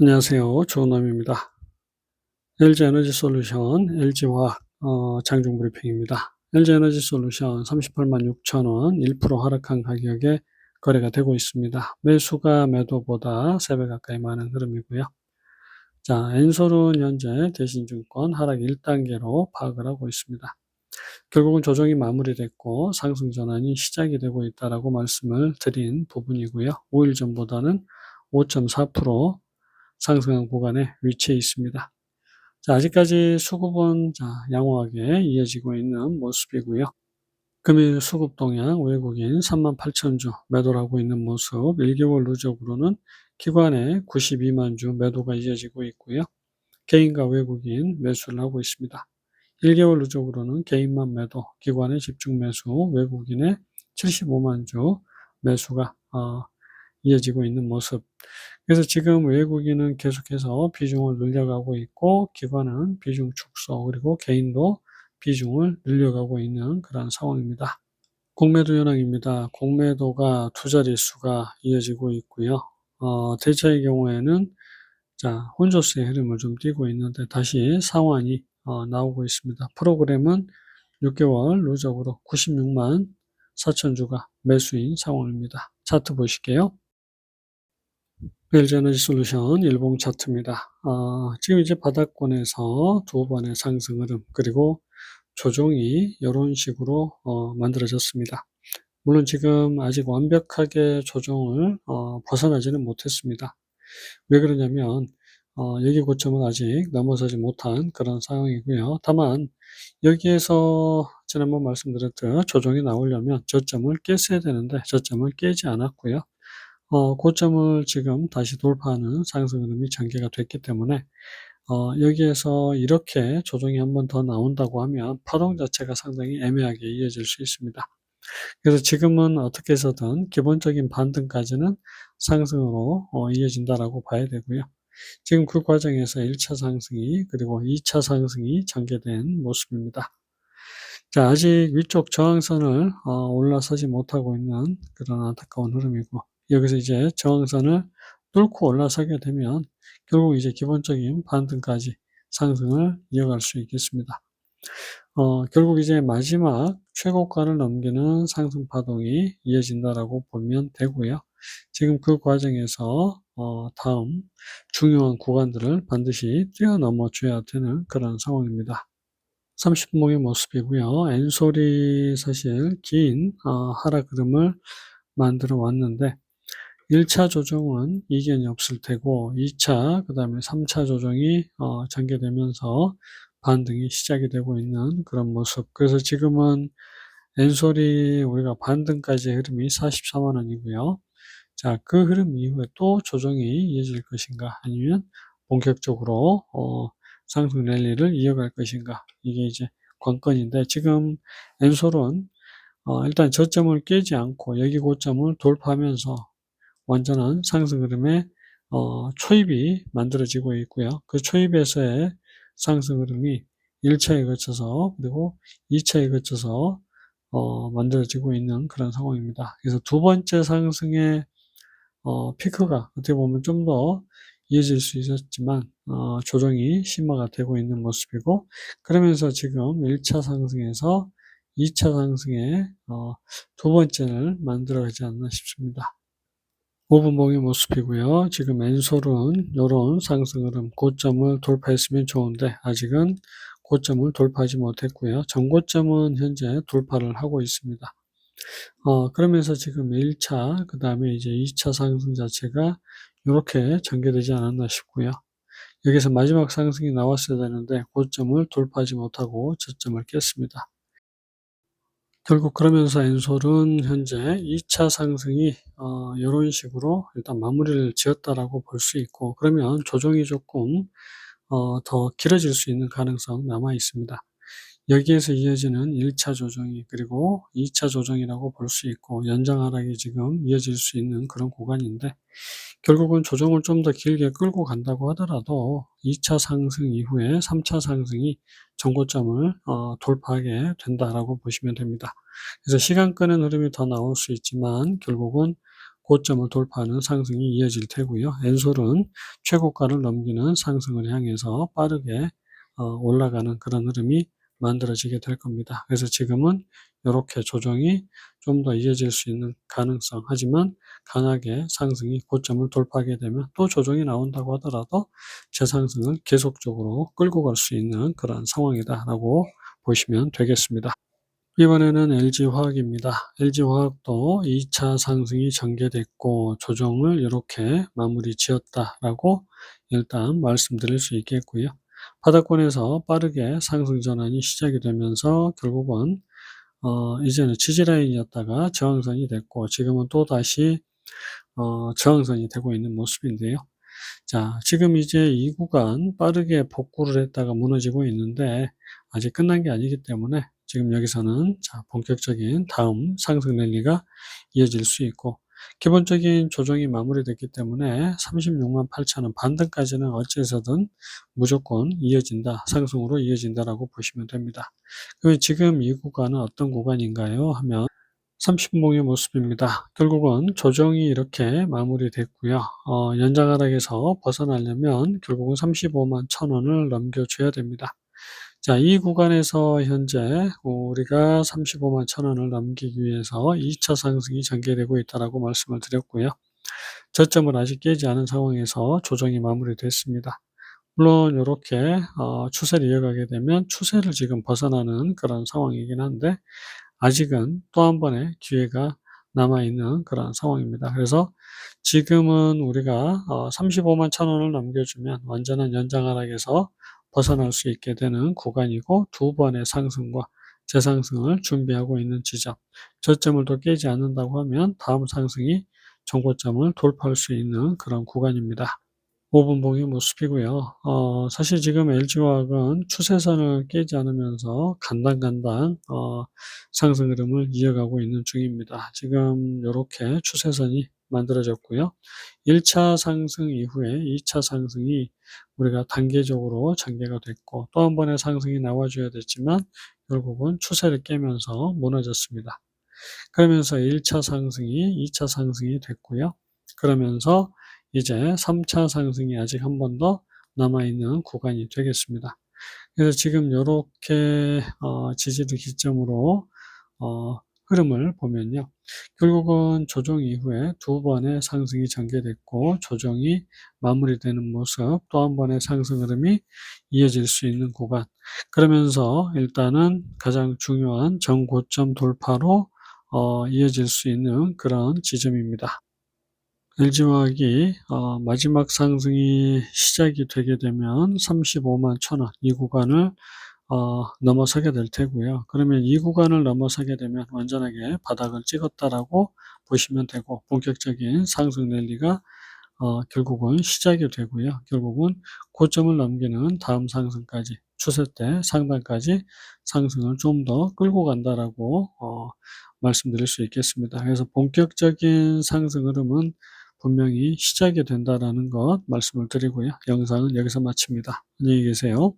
안녕하세요. 조은남입니다. LG에너지 솔루션, LG화학 어, 장중 브리핑입니다. LG에너지 솔루션 38만 6천 원, 1% 하락한 가격에 거래가 되고 있습니다. 매수가 매도보다 3배 가까이 많은 흐름이고요. 자, 엔솔은 현재 대신증권 하락 1단계로 파악을 하고 있습니다. 결국은 조정이 마무리됐고 상승 전환이 시작이 되고 있다라고 말씀을 드린 부분이고요. 5일 전보다는 5.4% 상승한 구간에 위치해 있습니다. 자, 아직까지 수급은 자, 양호하게 이어지고 있는 모습이고요. 금일 수급 동향 외국인 3만 8천 주 매도를 하고 있는 모습 1개월 누적으로는 기관의 92만 주 매도가 이어지고 있고요. 개인과 외국인 매수를 하고 있습니다. 1개월 누적으로는 개인만 매도, 기관의 집중 매수, 외국인의 75만 주 매수가 어, 이어지고 있는 모습. 그래서 지금 외국인은 계속해서 비중을 늘려가고 있고 기관은 비중 축소 그리고 개인도 비중을 늘려가고 있는 그런 상황입니다. 공매도 현황입니다. 공매도가 두 자릿수가 이어지고 있고요. 어, 대차의 경우에는 자 혼조세의 흐름을 좀 띄고 있는데 다시 상환이 어, 나오고 있습니다. 프로그램은 6개월 누적으로 96만 4천 주가 매수인 상황입니다. 차트 보실게요. LG에너지 솔루션 일봉 차트입니다. 어, 지금 이제 바닥권에서 두 번의 상승 흐름 그리고 조정이 이런 식으로 어, 만들어졌습니다. 물론 지금 아직 완벽하게 조정을 어, 벗어나지는 못했습니다. 왜 그러냐면 어, 여기 고점은 아직 넘어서지 못한 그런 상황이고요. 다만 여기에서 지난번 말씀드렸듯 조정이 나오려면 저점을 깼어야 되는데 저점을 깨지 않았고요. 어, 고점을 지금 다시 돌파하는 상승 흐름이 전개가 됐기 때문에 어, 여기에서 이렇게 조정이 한 번 더 나온다고 하면 파동 자체가 상당히 애매하게 이어질 수 있습니다. 그래서 지금은 어떻게 해서든 기본적인 반등까지는 상승으로 어, 이어진다라고 봐야 되고요. 지금 그 과정에서 1차 상승이 그리고 2차 상승이 전개된 모습입니다. 자, 아직 위쪽 저항선을 어, 올라서지 못하고 있는 그런 안타까운 흐름이고 여기서 이제 저항선을 뚫고 올라서게 되면 결국 이제 기본적인 반등까지 상승을 이어갈 수 있겠습니다. 어, 결국 이제 마지막 최고가를 넘기는 상승 파동이 이어진다라고 보면 되고요. 지금 그 과정에서 어, 다음 중요한 구간들을 반드시 뛰어넘어 줘야 되는 그런 상황입니다. 30분봉의 모습이고요. 엔솔이 사실 긴 어, 하락 흐름을 만들어 왔는데 1차 조정은 이견이 없을 테고 2차 그 다음에 3차 조정이 어, 전개되면서 반등이 시작이 되고 있는 그런 모습. 그래서 지금은 엔솔이 우리가 반등까지의 흐름이 44만 원이고요. 자 그 흐름 이후에 또 조정이 이어질 것인가 아니면 본격적으로 어, 상승 랠리를 이어갈 것인가 이게 이제 관건인데 지금 엔솔은 어, 일단 저점을 깨지 않고 여기 고점을 돌파하면서 완전한 상승 흐름의 어, 초입이 만들어지고 있고요. 그 초입에서의 상승 흐름이 1차에 거쳐서 그리고 2차에 거쳐서 어, 만들어지고 있는 그런 상황입니다. 그래서 두 번째 상승의 어, 피크가 어떻게 보면 좀 더 이어질 수 있었지만 어, 조정이 심화가 되고 있는 모습이고 그러면서 지금 1차 상승에서 2차 상승의 어, 두 번째를 만들어가지 않나 싶습니다. 5분봉의 모습이고요. 지금 엔솔은 이런 상승 흐름 고점을 돌파했으면 좋은데 아직은 고점을 돌파하지 못했고요. 전고점은 현재 돌파를 하고 있습니다. 어, 그러면서 지금 1차, 그 다음에 이제 2차 상승 자체가 이렇게 전개되지 않았나 싶고요. 여기서 마지막 상승이 나왔어야 되는데 고점을 돌파하지 못하고 저점을 깼습니다. 결국 그러면서 엔솔은 현재 2차 상승이 어, 이런 식으로 일단 마무리를 지었다라고 볼 수 있고 그러면 조정이 조금 어, 더 길어질 수 있는 가능성 남아 있습니다. 여기에서 이어지는 1차 조정이 그리고 2차 조정이라고 볼 수 있고 연장 하락이 지금 이어질 수 있는 그런 구간인데 결국은 조정을 좀 더 길게 끌고 간다고 하더라도 2차 상승 이후에 3차 상승이 정고점을 어, 돌파하게 된다라고 보시면 됩니다. 그래서 시간 끄는 흐름이 더 나올 수 있지만 결국은 고점을 돌파하는 상승이 이어질 테고요. 엔솔은 최고가를 넘기는 상승을 향해서 빠르게 어, 올라가는 그런 흐름이 만들어지게 될 겁니다. 그래서 지금은 이렇게 조정이 좀 더 이어질 수 있는 가능성 하지만 강하게 상승이 고점을 돌파하게 되면 또 조정이 나온다고 하더라도 재상승을 계속적으로 끌고 갈 수 있는 그런 상황이다라고 보시면 되겠습니다. 이번에는 LG화학입니다. LG화학도 2차 상승이 전개됐고 조정을 이렇게 마무리 지었다라고 일단 말씀드릴 수 있겠고요. 바닥권에서 빠르게 상승 전환이 시작이 되면서 결국은 어, 이제는 지지라인이었다가 저항선이 됐고 지금은 또 다시 어, 저항선이 되고 있는 모습인데요. 자, 지금 이제 이 구간 빠르게 복구를 했다가 무너지고 있는데 아직 끝난 게 아니기 때문에 지금 여기서는 자, 본격적인 다음 상승 랠리가 이어질 수 있고 기본적인 조정이 마무리됐기 때문에 36만 8천원 반등까지는 어째서든 무조건 이어진다, 상승으로 이어진다라고 보시면 됩니다. 그럼 지금 이 구간은 어떤 구간인가요? 하면 30분봉의 모습입니다. 결국은 조정이 이렇게 마무리됐고요. 어, 연장 하락에서 벗어나려면 결국은 35만 1천원을 넘겨줘야 됩니다. 자, 이 구간에서 현재 우리가 35만 1천원을 넘기기 위해서 2차 상승이 전개되고 있다라고 말씀을 드렸고요. 저점을 아직 깨지 않은 상황에서 조정이 마무리됐습니다. 물론 이렇게 어, 추세를 이어가게 되면 추세를 지금 벗어나는 그런 상황이긴 한데 아직은 또 한 번의 기회가 남아있는 그런 상황입니다. 그래서 지금은 우리가 35만 어, 천원을 넘겨주면 완전한 연장 하락에서 벗어날 수 있게 되는 구간이고 두 번의 상승과 재상승을 준비하고 있는 지점 저점을 또 깨지 않는다고 하면 다음 상승이 정고점을 돌파할 수 있는 그런 구간입니다. 5분봉의 모습이고요. 어, 사실 지금 LG화학은 추세선을 깨지 않으면서 간당간당 어, 상승 흐름을 이어가고 있는 중입니다. 지금 이렇게 추세선이 만들어졌고요. 1차 상승 이후에 2차 상승이 우리가 단계적으로 전개가 됐고 또 한 번의 상승이 나와줘야 됐지만 결국은 추세를 깨면서 무너졌습니다. 그러면서 1차 상승이 2차 상승이 됐고요. 그러면서 이제 3차 상승이 아직 한 번 더 남아있는 구간이 되겠습니다. 그래서 지금 이렇게 어, 지지를 기점으로 어, 흐름을 보면요. 결국은 조정 이후에 두 번의 상승이 전개됐고 조정이 마무리되는 모습 또 한 번의 상승 흐름이 이어질 수 있는 구간 그러면서 일단은 가장 중요한 정고점 돌파로 어, 이어질 수 있는 그런 지점입니다. LG화학이 어, 마지막 상승이 시작이 되게 되면 35만 1천원 이 구간을 어, 넘어서게 될 테고요. 그러면 이 구간을 넘어서게 되면 완전하게 바닥을 찍었다라고 보시면 되고 본격적인 상승 랠리가 어, 결국은 시작이 되고요. 결국은 고점을 넘기는 다음 상승까지 추세 때 상단까지 상승을 좀 더 끌고 간다라고 어, 말씀드릴 수 있겠습니다. 그래서 본격적인 상승 흐름은 분명히 시작이 된다라는 것 말씀을 드리고요. 영상은 여기서 마칩니다. 안녕히 계세요.